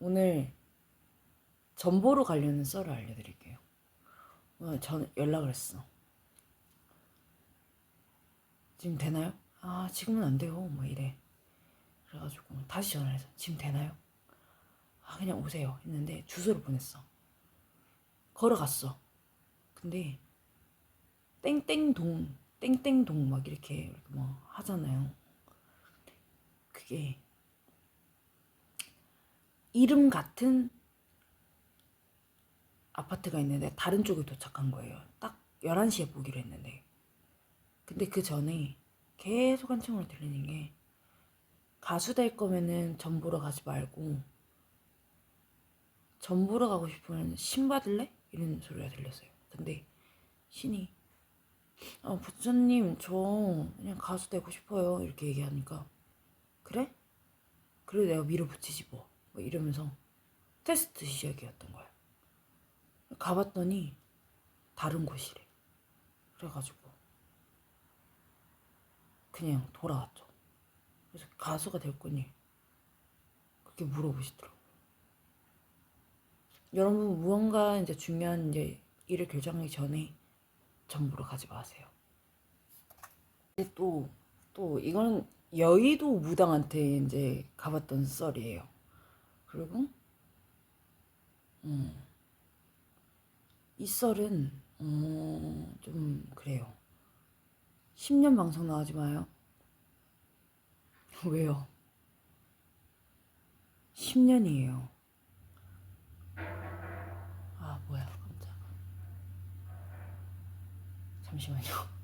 오늘 전보로 가려는 썰을 알려드릴게요. 오늘 전 연락을 했어. 지금 되나요? 아 지금은 안 돼요. 뭐 이래. 그래가지고 다시 전화를 해서 지금 되나요? 아 그냥 오세요 했는데 주소를 보냈어. 걸어갔어. 근데 땡땡동 땡땡동 막 이렇게 이렇게 뭐 하잖아요. 그게 이름 같은 아파트가 있는데 다른 쪽에 도착한 거예요. 딱 11시에 보기로 했는데. 근데 그 전에 계속 한층으로 들리는 게 가수 될 거면은 전 보러 가지 말고 전 보러 가고 싶으면 신 받을래? 이런 소리가 들렸어요. 근데 신이 아 부처님 저 그냥 가수 되고 싶어요 이렇게 얘기하니까 그래? 그래 내가 밀어붙이지 뭐, 뭐 이러면서 테스트 시작이었던 거야. 가봤더니 다른 곳이래. 그래가지고 그냥 돌아왔죠. 그래서 가수가 될 거니 그렇게 물어보시더라고요. 여러분 무언가 이제 중요한 이제 일을 결정하기 전에 전부로 가지 마세요. 근데 또, 또, 이거는 여의도 무당한테 이제 가봤던 썰이에요. 그리고, 음, 이 썰은, 어, 좀, 그래요. 10년 방송 나가지 마요. 왜요? 10년이에요. 아, 뭐야, 깜짝아. 잠시만요.